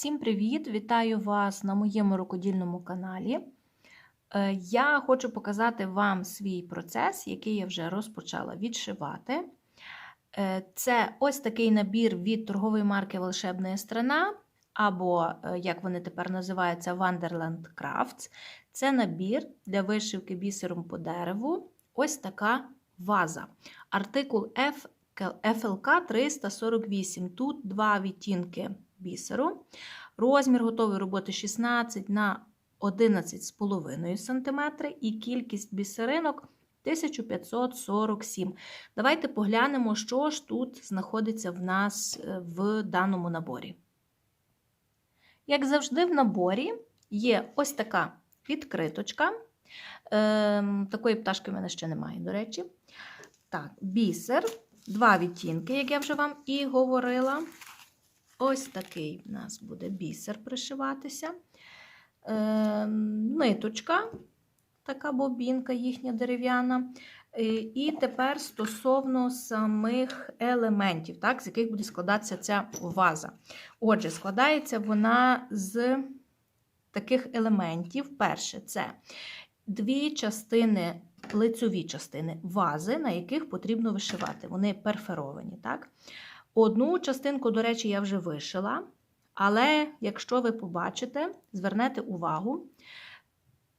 Всім привіт! Вітаю вас на моєму рукодільному каналі. Е, Я хочу показати вам свій процес, який я вже розпочала відшивати. Е, Це ось такий набір від торгової марки Волшебна страна, або, е, як вони тепер називаються, Wonderland Crafts. Це набір для вишивки бісером по дереву. Ось така ваза. Артикул F FLK 348. Тут два відтінки бісеру. Розмір готової роботи 16 на 11,5 см і кількість бісеринок 1547. Давайте поглянемо, що ж тут знаходиться в нас е, в даному наборі. Як завжди, в наборі є ось така відкриточка. Ем, такої пташки в мене ще немає, до речі. Так, бісер, два відтінки, як я вже вам і говорила. Ось такий в нас буде бісер пришиватися. Е, ниточка, така бобінка їхня дерев'яна. Е, і тепер стосовно самих елементів, так, з яких буде складатися ця ваза. Отже, складається вона з таких елементів. Перше, це дві частини, лицьові частини вази, на яких потрібно вишивати. Вони перферовані. так? Одну частинку, до речі, я вже вишила, але якщо ви побачите, звернете увагу,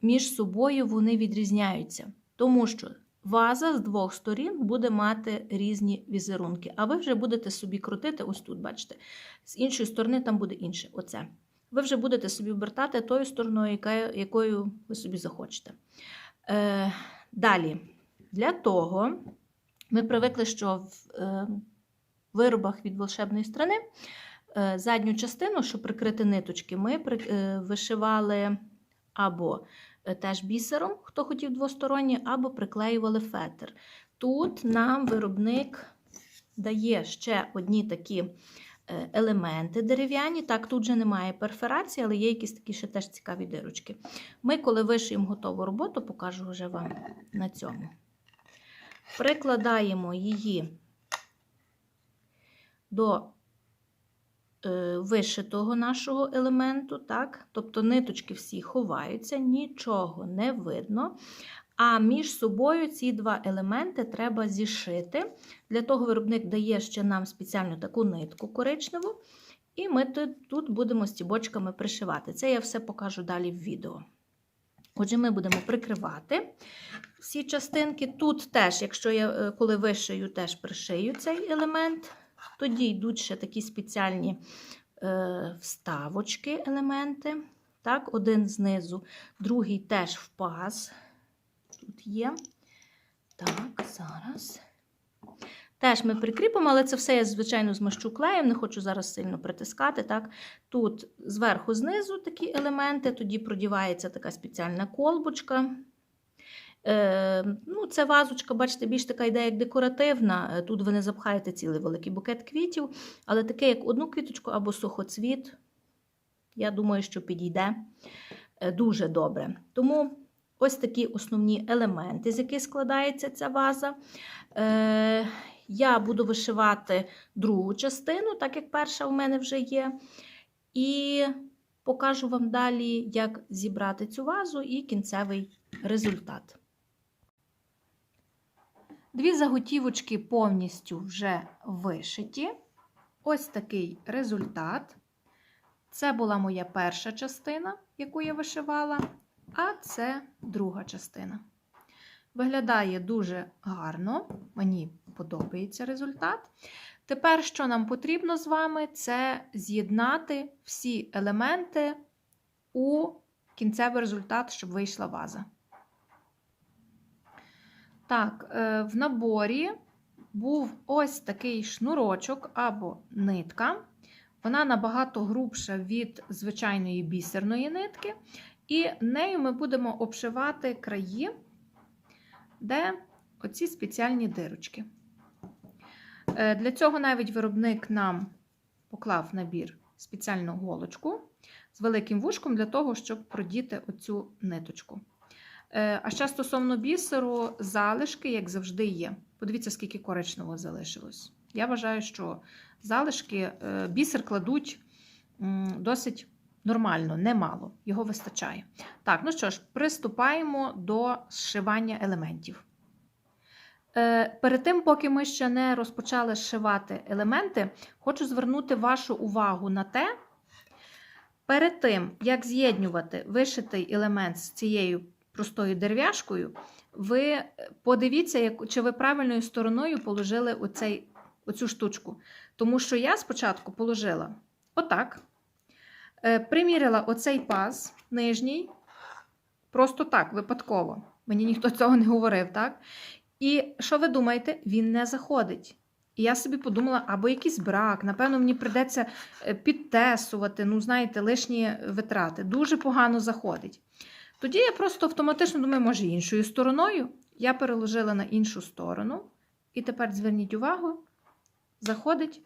між собою вони відрізняються, тому що ваза з двох сторін буде мати різні візерунки, а ви вже будете собі крутити, ось тут, бачите, з іншої сторони там буде інше. Оце. Ви вже будете собі обертати тою стороною, якою ви собі захочете. Е, Далі, для того, ми привикли, що в. Е, виробах від волшебної страни. Е, задню частину, щоб прикрити ниточки, ми е, вишивали або е, теж бісером, хто хотів двосторонні, або приклеювали фетр. Тут нам виробник дає ще одні такі елементи дерев'яні. Так, тут же немає перфорації, але є якісь такі ще теж цікаві дирочки. Ми, коли вишиємо готову роботу, покажу вже вам на цьому. Прикладаємо її до е, вишитого нашого елементу, так? тобто ниточки всі ховаються, нічого не видно. А між собою ці два елементи треба зішити. Для того виробник дає ще нам спеціальну таку нитку коричневу, і ми тут будемо стібочками пришивати. Це я все покажу далі в відео. Отже, ми будемо прикривати всі частинки. Тут теж, якщо я е, коли вишию, теж пришию цей елемент. Тоді йдуть ще такі спеціальні е, вставочки, елементи. Так, Один знизу, другий теж в паз. Тут є. Так, зараз. Теж ми прикріпимо, але це все я, звичайно, змащу клеєм, не хочу зараз сильно притискати. Так? Тут зверху, знизу такі елементи, тоді продівається така спеціальна колбочка. Е, ну, Це вазочка, бачите, більш така йде як декоративна. Е, тут ви не запхаєте цілий великий букет квітів, але таке, як одну квіточку або сухоцвіт, я думаю, що підійде е, дуже добре. Тому ось такі основні елементи, з яких складається ця ваза. Я буду вишивати другу частину, так як перша у мене вже є. І покажу вам далі, як зібрати цю вазу і кінцевий результат. Дві заготівочки повністю вже вишиті. Ось такий результат. Це була моя перша частина, яку я вишивала, а це друга частина. Виглядає дуже гарно, мені подобається результат. Тепер, що нам потрібно з вами, це з'єднати всі елементи у кінцевий результат, щоб вийшла ваза. Так, е, в наборі був ось такий шнурочок або нитка. Вона набагато грубша від звичайної бісерної нитки, і нею ми будемо обшивати краї, де оці спеціальні дирочки. Е, для цього навіть виробник нам поклав набір спеціальну голочку з великим вушком для того, щоб продіти оцю ниточку. Е, а ще стосовно бісеру, залишки, як завжди, є. Подивіться, скільки коричневого залишилось. Я вважаю, що залишки е, бісер кладуть досить нормально, немало, його вистачає. Так, ну що ж, приступаємо до зшивання елементів. Е, Перед тим, поки ми ще не розпочали зшивати елементи, хочу звернути вашу увагу на те, перед тим, як з'єднювати вишитий елемент з цією простою дерев'яшкою, ви подивіться, чи ви правильною стороною положили оцей, оцю штучку. Тому що я спочатку положила отак, е, приміряла оцей паз нижній, просто так, випадково. Мені ніхто цього не говорив, так? І що ви думаєте? Він не заходить. І я собі подумала, або якийсь брак, напевно, мені прийдеться е, підтесувати, ну, знаєте, лишні витрати. Дуже погано заходить. Тоді я просто автоматично думаю, може, іншою стороною. Я переложила на іншу сторону. І тепер зверніть увагу, заходить,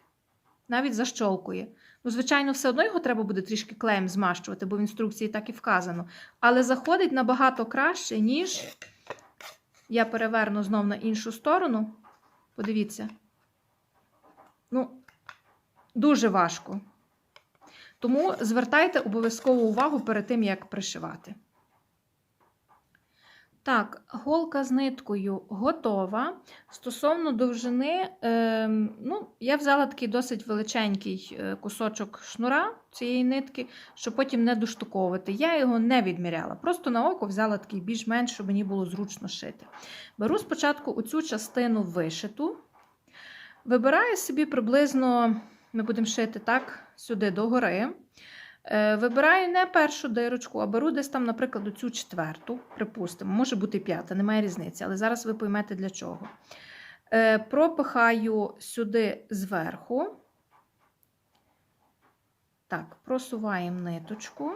навіть защолкує. Ну, звичайно, все одно його треба буде трішки клеєм змащувати, бо в інструкції так і вказано. Але заходить набагато краще, ніж я переверну знов на іншу сторону. Подивіться. Ну, дуже важко. Тому звертайте обов'язково увагу перед тим, як пришивати. Так, голка з ниткою готова. Стосовно довжини, е, ну, я взяла такий досить величенький е, кусочок шнура цієї нитки, щоб потім не доштуковувати. Я його не відміряла. Просто на око взяла такий більш-менш, щоб мені було зручно шити. Беру спочатку оцю частину вишиту, вибираю собі приблизно, ми будемо шити так, сюди догори. Е, Вибираю не першу дирочку, а беру десь там, наприклад, оцю четверту, припустимо, може бути п'ята, немає різниці, але зараз ви поймете для чого. Е, Пропихаю сюди зверху. Так, просуваємо ниточку.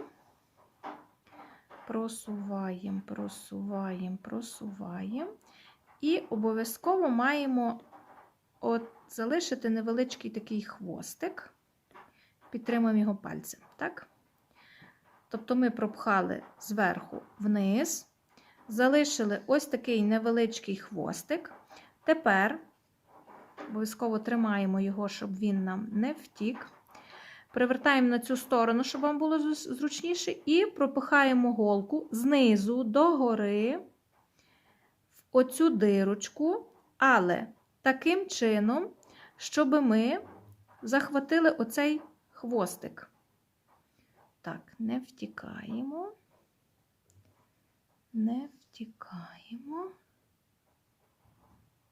Просуваємо, просуваємо, просуваємо. І обов'язково маємо от залишити невеличкий такий хвостик підтримуємо його пальцем. Так? Тобто ми пропхали зверху вниз, залишили ось такий невеличкий хвостик. Тепер обов'язково тримаємо його, щоб він нам не втік. Привертаємо на цю сторону, щоб вам було зручніше, і пропихаємо голку знизу до гори в оцю дирочку, але таким чином, щоб ми захватили оцей хвостик. Так, не втікаємо, не втікаємо.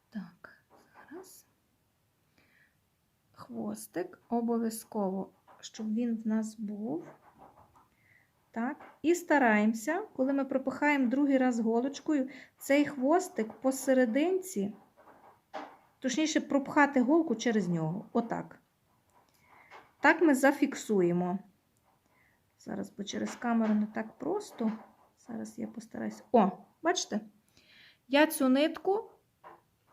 Так, зараз. Хвостик обов'язково, щоб він в нас був. Так, і стараємося, коли ми пропихаємо другий раз голочкою, цей хвостик посерединці, точніше, пропхати голку через нього. Отак. Так ми зафіксуємо. Зараз, бо через камеру не так просто. Зараз я постараюся. О, бачите? Я цю нитку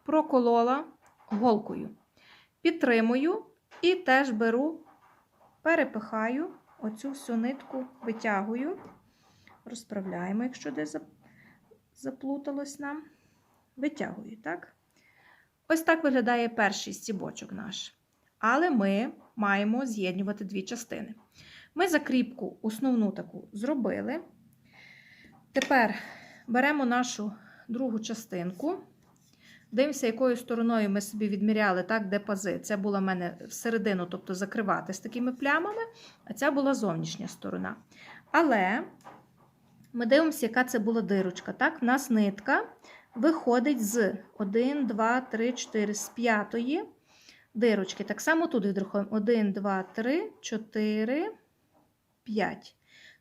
проколола голкою. Підтримую і теж беру, перепихаю оцю всю нитку, витягую, розправляємо, якщо десь заплуталось нам. Витягую, так? Ось так виглядає перший стібочок наш. Але ми маємо з'єднувати дві частини. Ми закріпку основну таку зробили. Тепер беремо нашу другу частинку. Дивимося, якою стороною ми собі відміряли, так, де пази. Це була в мене всередину, тобто закривати з такими плямами, а ця була зовнішня сторона. Але ми дивимося, яка це була дирочка. Так, У нас нитка виходить з 1, 2, 3, 4, з п'ятої дирочки. Так само тут відрахуємо 1, 2, 3, 4, 5.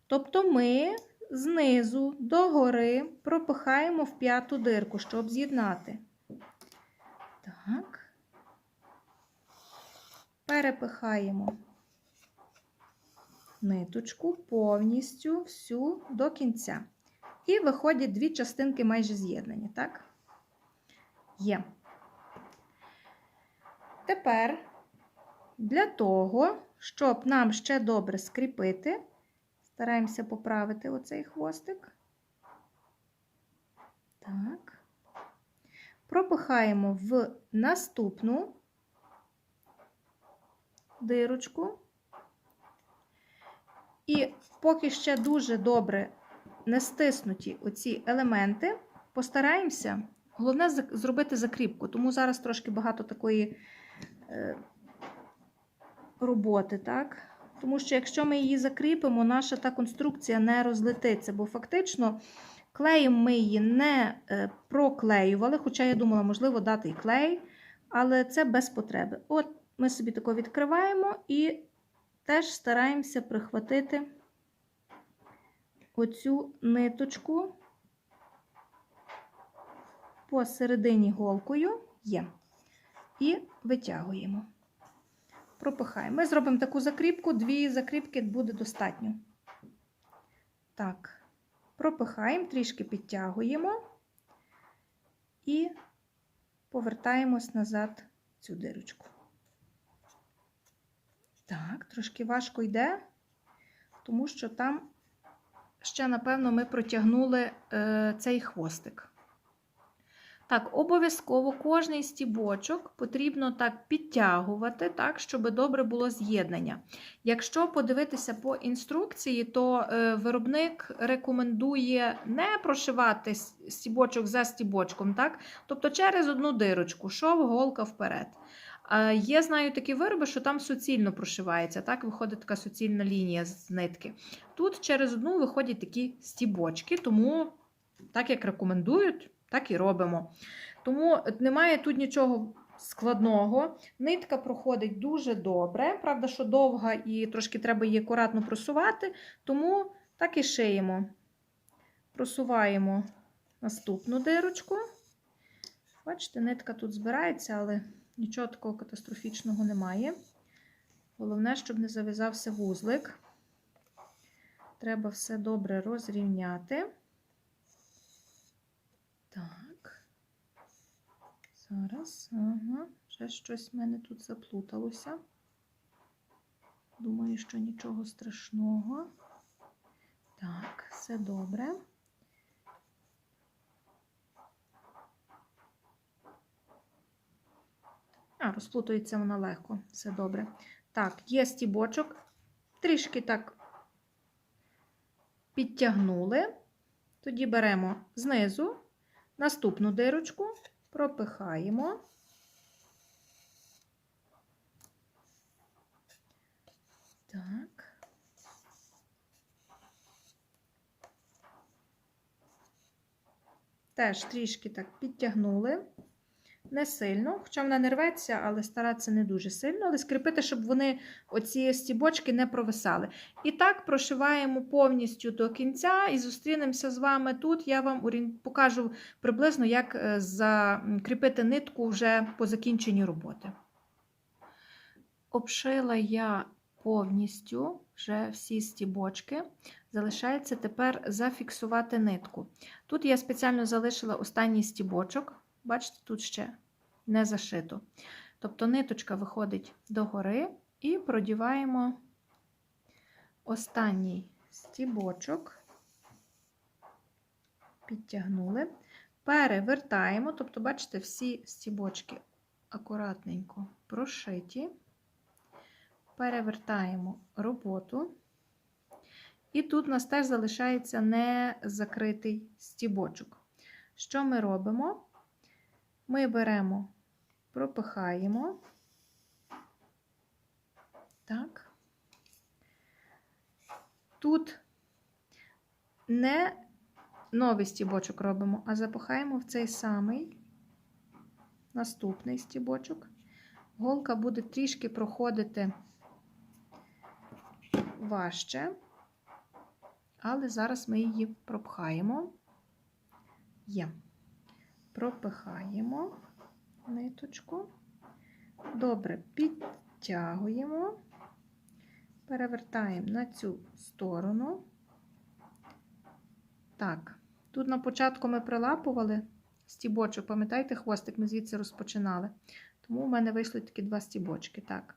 Тобто ми знизу до гори пропихаємо в п'яту дирку, щоб з'єднати. Так, перепихаємо ниточку повністю всю до кінця. І виходять дві частинки майже з'єднані, так? Є. Тепер для того, щоб нам ще добре скріпити, стараємося поправити оцей хвостик. Так, пропихаємо в наступну дирочку І поки ще дуже добре не стиснуті оці елементи, постараємося. Головне зробити закріпку, тому зараз трошки багато такої роботи, так? Тому що якщо ми її закріпимо, наша та конструкція не розлетиться, бо фактично клеєм ми її не е, проклеювали, хоча я думала, можливо, дати і клей, але це без потреби. От ми собі тако відкриваємо і теж стараємося прихватити оцю ниточку посередині голкою є. І витягуємо. Пропихаємо. Ми зробимо таку закріпку, дві закріпки буде достатньо. Так, пропихаємо, трішки підтягуємо і повертаємось назад цю дирочку. Так, трошки важко йде, тому що там ще, напевно, ми протягнули е, цей хвостик. Так, обов'язково кожний стібочок потрібно так підтягувати, так, щоб добре було з'єднання. Якщо подивитися по інструкції, то е, виробник рекомендує не прошивати стібочок за стібочком, так? тобто через одну дирочку, шов, голка вперед. Є, знаю, такі вироби, що там суцільно прошивається, так, виходить така суцільна лінія з нитки. Тут через одну виходять такі стібочки, тому так як рекомендують, так і робимо. Тому немає тут нічого складного. Нитка проходить дуже добре. Правда, що довга і трошки треба її акуратно просувати, тому так і шиємо. Просуваємо наступну дирочку. Бачите, нитка тут збирається, але нічого такого катастрофічного немає. Головне, щоб не зав'язався вузлик. Треба все добре розрівняти. Так. Зараз, ага, вже щось в мене тут заплуталося. Думаю, що нічого страшного. Так, все добре. А, розплутується вона легко, все добре. Так, є стібочок. Трішки так підтягнули. Тоді беремо знизу наступну дирочку, пропихаємо. Так. Теж трішки так підтягнули. Не сильно, хоча вона не рветься, але старатися не дуже сильно, але скріпити, щоб вони оці стібочки не провисали. І так прошиваємо повністю до кінця і зустрінемося з вами тут. Я вам покажу приблизно, як е, закріпити нитку вже по закінченні роботи. Обшила я повністю вже всі стібочки. Залишається тепер зафіксувати нитку. Тут я спеціально залишила останній стібочок. Бачите, тут ще не зашито. Тобто ниточка виходить догори і продіваємо останній стібочок, підтягнули, перевертаємо, тобто, бачите, всі стібочки акуратненько прошиті, перевертаємо роботу. І тут у нас теж залишається незакритий стібочок. Що ми робимо? Ми беремо, пропихаємо. Так. Тут не новий стібочок робимо, а запихаємо в цей самий наступний стібочок. Голка буде трішки проходити важче, але зараз ми її пропхаємо. Є пропихаємо ниточку, добре підтягуємо, перевертаємо на цю сторону. Так, тут на початку ми прилапували стібочок, пам'ятаєте, хвостик ми звідси розпочинали. Тому в мене вийшли такі два стібочки. Так,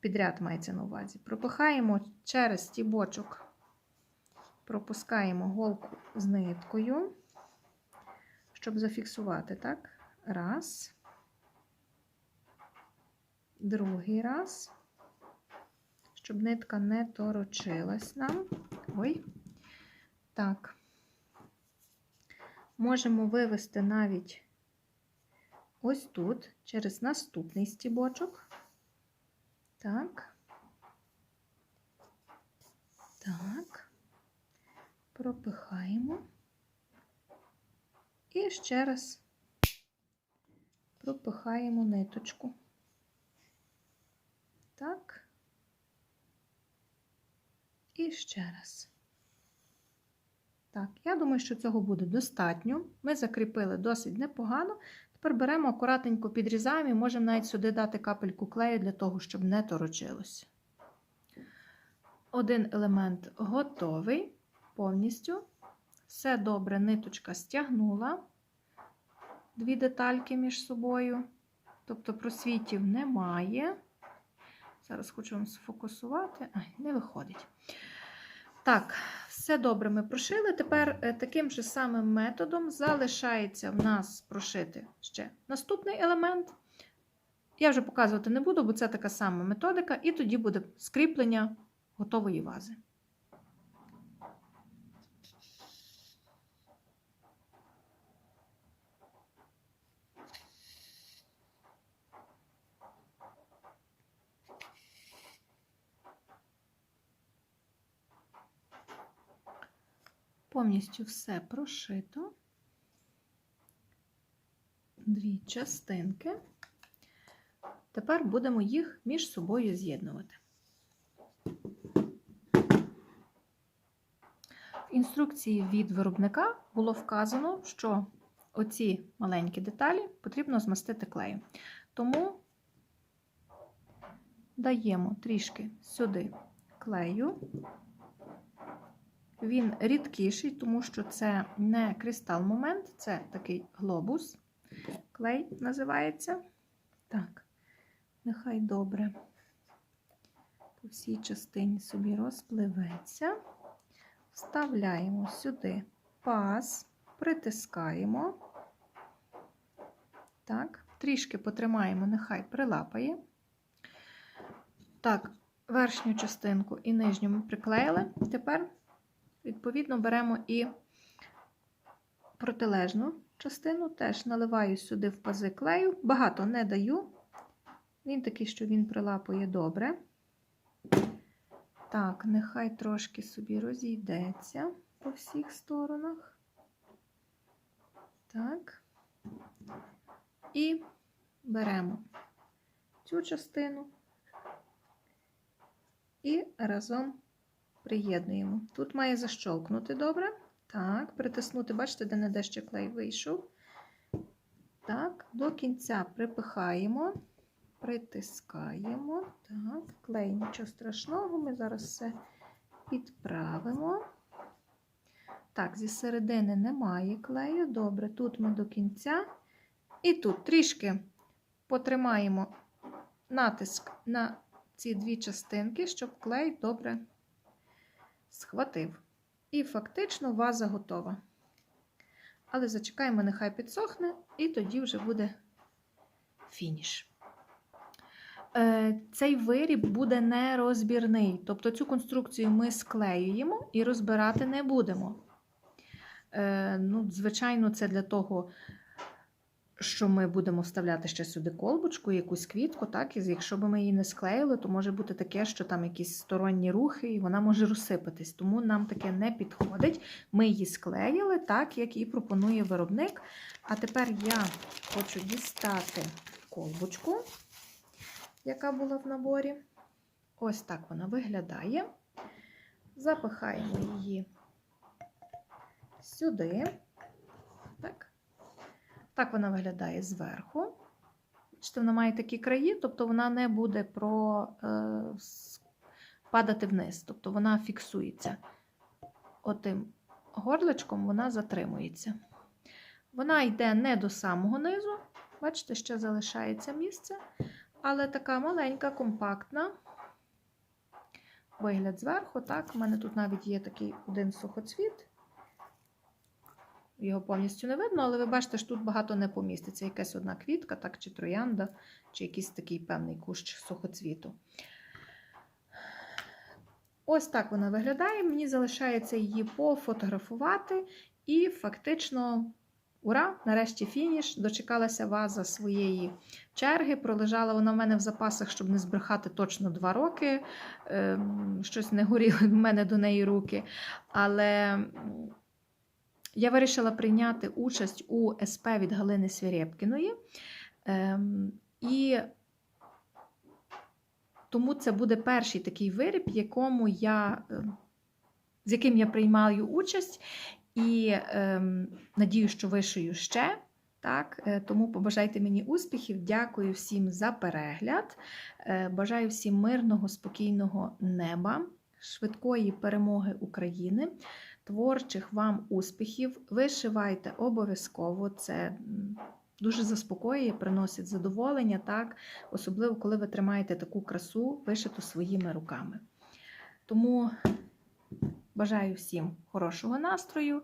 підряд мається на увазі. Пропихаємо через стібочок, пропускаємо голку з ниткою щоб зафіксувати, так? Раз. Другий раз, щоб нитка не торочилась нам. Ой. Так. Можемо вивести навіть ось тут, через наступний стібочок. Так. Так. Пропихаємо. І ще раз пропихаємо ниточку. Так. І ще раз. Так, я думаю, що цього буде достатньо. Ми закріпили досить непогано. Тепер беремо акуратненько підрізаємо і можемо навіть сюди дати капельку клею для того, щоб не торочилося. Один елемент готовий повністю. Все добре, ниточка стягнула дві детальки між собою, тобто просвітів немає. Зараз хочу вам сфокусувати. Ай, не виходить. Так, все добре ми прошили. Тепер е, таким же самим методом залишається в нас прошити ще наступний елемент. Я вже показувати не буду, бо це така сама методика, і тоді буде скріплення готової вази. Повністю все прошито. Дві частинки. Тепер будемо їх між собою з'єднувати. В інструкції від виробника було вказано, що оці маленькі деталі потрібно змастити клеєм. Тому даємо трішки сюди клею. Він рідкіший, тому що це не кристал момент, це такий глобус. Клей називається. Так, нехай добре по всій частині собі розпливеться. Вставляємо сюди паз, притискаємо. Так, трішки потримаємо, нехай прилапає. Так, верхню частинку і нижню ми приклеїли. Тепер Відповідно, беремо і протилежну частину, теж наливаю сюди в пази клею, багато не даю. Він такий, що він прилапує добре. Так, нехай трошки собі розійдеться по всіх сторонах. Так. І беремо цю частину і разом приєднуємо. Тут має защолкнути добре. Так, притиснути, бачите, де не де ще клей вийшов. Так, до кінця припихаємо, притискаємо. Так, клей, нічого страшного, ми зараз все підправимо. Так, зі середини немає клею. Добре, тут ми до кінця. І тут трішки потримаємо натиск на ці дві частинки, щоб клей добре схватив. І фактично ваза готова. Але зачекаємо, нехай підсохне, і тоді вже буде фініш. Е, цей виріб буде нерозбірний, тобто цю конструкцію ми склеюємо і розбирати не будемо. Е, ну, Звичайно, це для того, що ми будемо вставляти ще сюди колбочку, якусь квітку, так, і якщо б ми її не склеїли, то може бути таке, що там якісь сторонні рухи, і вона може розсипатись. Тому нам таке не підходить. Ми її склеїли, так, як і пропонує виробник. А тепер я хочу дістати колбочку, яка була в наборі. Ось так вона виглядає. Запихаємо її сюди. Так. Вона виглядає зверху. Бачите, вона має такі краї, тобто вона не буде про, е, падати вниз, тобто вона фіксується. Отим горличком вона затримується. Вона йде не до самого низу, бачите, ще залишається місце, але така маленька, компактна. Вигляд зверху. Так, У мене тут навіть є такий один сухоцвіт. Його повністю не видно, але ви бачите, що тут багато не поміститься. Якась одна квітка, так, чи троянда, чи якийсь такий певний кущ сухоцвіту. Ось так вона виглядає. Мені залишається її пофотографувати і фактично. Ура! Нарешті фініш. Дочекалася ваза своєї черги. Пролежала вона в мене в запасах, щоб не збрехати точно два роки. Ем, Щось не горіло в мене до неї руки. Але я вирішила прийняти участь у СП від Галини Свірєпкіної. Ем, І тому це буде перший такий виріб, якому я, ем, з яким я приймаю участь. І ем, надію, що вишию ще. Так, е, тому побажайте мені успіхів. Дякую всім за перегляд. Е, Бажаю всім мирного, спокійного неба, швидкої перемоги України, творчих вам успіхів. Вишивайте обов'язково. Це дуже заспокоює, приносить задоволення, так, особливо коли ви тримаєте таку красу, вишиту своїми руками. Тому бажаю всім хорошого настрою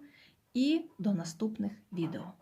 і до наступних відео.